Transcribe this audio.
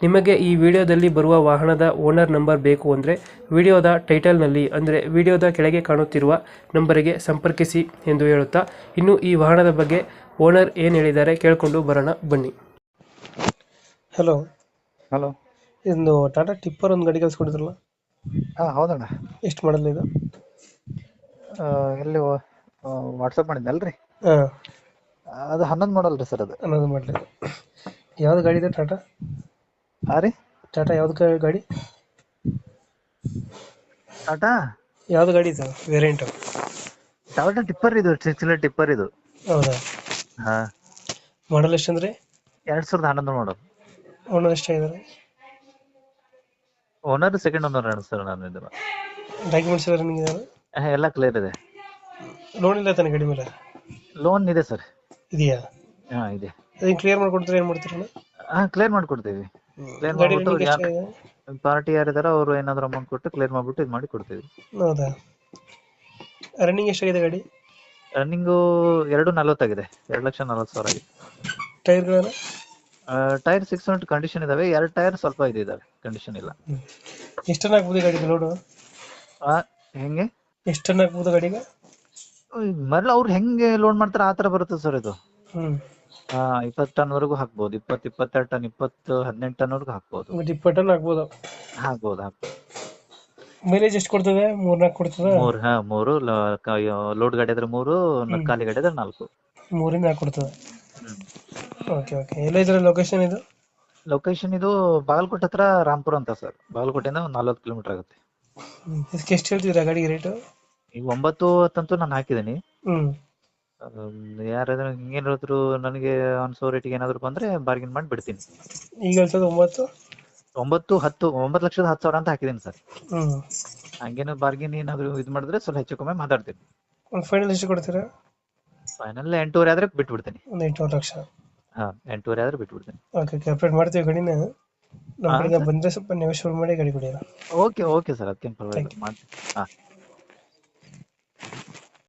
ನಿಮಗೆ ಈ ವಿಡಿಯೋದಲ್ಲಿ ಬರುವ ವಾಹನದ ಓನರ್ ನಂಬರ್ ಬೇಕು ಅಂದರೆ ವಿಡಿಯೋದ ಟೈಟಲ್ನಲ್ಲಿ ಅಂದರೆ ವಿಡಿಯೋದ ಕೆಳಗೆ ಕಾಣುತ್ತಿರುವ ನಂಬರಿಗೆ ಸಂಪರ್ಕಿಸಿ ಎಂದು ಹೇಳುತ್ತಾ ಇನ್ನು ಈ ವಾಹನದ ಬಗ್ಗೆ ಓನರ್ ಏನು ಹೇಳಿದ್ದಾರೆ ಕೇಳಿಕೊಂಡು ಬರೋಣ ಬನ್ನಿ. ಹಲೋ ಹಲೋ ಇದು ಟಾಟಾ ಟಿಪ್ಪರ್ ಒಂದು ಗಾಡಿ ಕಳಿಸ್ಕೊಂಡಿದ್ರಲ್ಲ? ಹಾಂ ಹೌದಣ್ಣ. ಎಷ್ಟು ಮಾಡಲ್ಲ ಇದು? ಆ, ಎಲ್ಲಿ ವಾಟ್ಸಪ್ ಮಾಡಿದ್ದಲ್ರಿ ಹಾಂ. ಅದು ಹನ್ನೊಂದು ಮಾಡಲ್ರಿ ಸರ್ ಅದು. ಅನ್ನೋದು ಮಾಡಲಿ ಯಾವ್ದು ಗಾಡಿ ಇದೆ ಟಾಟಾ ಹಾಂ ರೀ? ಟಾಟಾ ಯಾವ್ದು ಗಾಡಿ? ಟಾಟಾ? ಯಾವ್ದು ಗಾಡಿ ಇದು? ವೇರಿಯಂಟ್ ಟಾಟಾ ಟಿಪ್ಪರ್ ಇದು ಚಿಲ್ಲ ಟಿಪ್ಪರ್ ಇದು. ಹೌದಾ? ಹಾ. ಮಾಡಲ್ ಎಷ್ಟಂದ್ರೆ ಎರಡು ಸಾವಿರದ ಹನ್ನೊಂದು ಮಾಡಲ್. ಓನರ್ ಎಷ್ಟಾಗಿದ್ದಾರೆ ಓನರ್ ಸೆಕೆಂಡ್ ಓನರ್ ಅಣ್ಣ ಸರ್ ನಾನು ಇದು ಡಾಕ್ಯುಮೆಂಟ್ಸ್ ಎಲ್ಲ ನಿಮಗೆ ಇದಾವೆ? ಹಾಂ ಎಲ್ಲ ಕ್ಲಿಯರ್ ಇದೆ. ಲೋನ್ ಇಲ್ಲ ತಾನೆ ಗಾಡಿ ಮೇಲೆ? ಲೋನ್ ಇದೆ ಸರ್. ಇದೆಯಾ? ಹಾ ಇದೆ. ಅದನ್ನ ಕ್ಲಿಯರ್ ಮಾಡ್ಕೊಡ್ತಾರೆ ಏನು ಮಾಡ್ತೀರಣ್ಣ? ಹಾ ಕ್ಲಿಯರ್ ಮಾಡ್ಕೊಡ್ತೀವಿ. ಗಾಡಿ ಮಾಡ್ಬಿಟ್ಟು ಯಾರು ಪಾರ್ಟಿ ಯಾರಿದಾರ ಅವರು ಏನಾದ್ರು ಅಮೌಂಟ್ ಕೊಟ್ಟು ಕ್ಲಿಯರ್ ಮಾಡ್ಬಿಟ್ಟು ಇದು ಮಾಡಿ ಕೊಡ್ತೀವಿ. ಹೌದಾ? ರನ್ನಿಂಗ್ ಎಷ್ಟಾಗಿದೆ ಗಾಡಿ? ರನ್ನಿಂಗು ಎರಡು ನಲ್ವತ್ತಾಗಿದೆ. ಎರಡು ಲಕ್ಷ ನಲ್ವತ್ತು ಸಾವಿರ ಆಗಿದೆ. Tyre tyre six hundred condition ಇದಾವೆ. ಎರಡು ಟೈರ್ ಸ್ವಲ್ಪ ಇದು ಇದಾವೆ. ಕಂಡೀಷನ್ ಇಲ್ಲ. ಎಷ್ಟು ಟನ್ ಹಾಕ್ಬೋದು ಗಾಡಿಗೆ ಲೋಡು ಆ, ಹೆಂಗೆ? ಎಷ್ಟು ಟನ್ ಗಾಡಿಗೆ? ಮೊದ್ಲು ಅವ್ರು ಹೆಂಗೆ ಲೋಡ್ ಮಾಡ್ತಾರೆ ಆ ತರ ಬರುತ್ತೆ ಸರ್ ಇದು. ಹಾ ಇಪ್ಪತ್ತು ಟನ್ ವರೆಗೂ ಹಾಕ್ಬೋದು. ಇಪ್ಪತ್ತು ಇಪ್ಪತ್ತೆರಡು ಟನ್ ಇಪ್ಪತ್ತು ಹದಿನೆಂಟು ಟನ್ ವರೆಗೂ ಹಾಕ್ಬೋದು ಇಪ್ಪತ್ತು ಟನ್ ಹಾಕ್ಬೋದು. ಹಾಕ್ಬೋದು ಹಾಕ್ಬೋದು. ಮೈಲೇಜ್ ಎಷ್ಟು ಕೊಡ್ತದೆ? ಮೂರ್ನಾಲ್ಕು ಕೊಡ್ತದೆ? ಮೂರು ಹಾ ಮೂರು ಲೋಡ್ ಗಾಡಿ ಆದ್ರೆ ಮೂರು ನ- ಖಾಲಿ ಗಾಡಿ ಆದ್ರೆ ನಾಲ್ಕು. ಮೂರಿಂದ ನಾಲ್ಕು ಕೊಡ್ತದೆ. ಹ್ಮ್. Okay okay. ಎಲ್ಲ ಇದ್ರ ಲೊಕೇಶನ್ ಇದು? ಲೊಕೇಶನ್ ಇದು ಬಾಗಲಕೋಟೆ ಹತ್ರ ರಾಂಪುರ ಅಂತ ಸರ್. ಬಾಗಲಕೋಟೆಯಿಂದ ಒಂದು ನಲ್ವತ್ತು ಕಿಲೋಮೀಟರ್ ಆಗುತ್ತೆ. ಹ್ಮ್. ಇದಕ್ಕೆ ಎಷ್ಟು ಹೇಳ್ತಿದ್ದೀರಾ ಗಾಡಿಗೆ ರೇಟು? ಈಗ ಒಂಬತ್ತು ಹತ್ತಂತೂ ನಾನು ಹಾಕಿದ್ದೀನಿ. ಹ್ಞೂ ಯಾರಾದ್ರೂ ಹಿಂಗೇನಾದ್ರು ನನಗೆ ಅನ್ಸೋ ರೇಟಿಗೆ ಏನಾದ್ರು ಬಂದ್ರೆ ಬಾರ್ಗಿನ್ ಮಾಡಿ ಬಿಡ್ತೀನಿ. ಈಗ ಹೇಳ್ತದೆ ಒಂಬತ್ತು? ಒಂಬತ್ತು ಹತ್ತು ಒಂಬತ್ತು ಲಕ್ಷದ ಹತ್ತು ಸಾವಿರ ಅಂತ ಹಾಕಿದ್ದೀನಿ ಸರ್. ಹ್ಮ್. ಹಂಗೇನು ಬಾರ್ಗಿನ್ ಏನಾದ್ರು ಇದು ಮಾಡಿದ್ರೆ ಸ್ವಲ್ಪ ಹೆಚ್ಚು ಕಮ್ಮಿ ಮಾತಾಡ್ತೀನಿ. ಒಂದು ಫೈನಲ್ ಎಷ್ಟು ಕೊಡ್ತೀರಾ? ಫೈನಲ್ ಎಂಟೂವರೆ ಆದ್ರೆ ಬಿಟ್ಬಿಡ್ತೀನಿ. ಒಂದು ಎಂಟೂವರೆ ಲಕ್ಷ. ಹಾ ಎಂಟೂವರೆ ಆದ್ರೆ ಬಿಟ್ಬಿಡ್ತೀನಿ. ಓಕೆ ಓಕೆ ಅಪ್ಡೇಟ್ ಮಾಡ್ತೀವಿ ಗಡಿನ ನಮ್ಮ ಬಂದ್ರೆ ಕಡೆಯಿಂದ ಸರ್. ಬಂದರೆ ಸ್ವಲ್ಪ ನೆಗೋಷಿಯೇಟ್ ಮಾಡಿ ಗಡಿ ಕೊಡಿ ಓಕೆ ಓಕೆ ಸರ್ ಅದಕ್ಕೇನು ಪರವಾಗಿಲ್ಲ. ಮಾಡ್ತೀನಿ ಹಾ.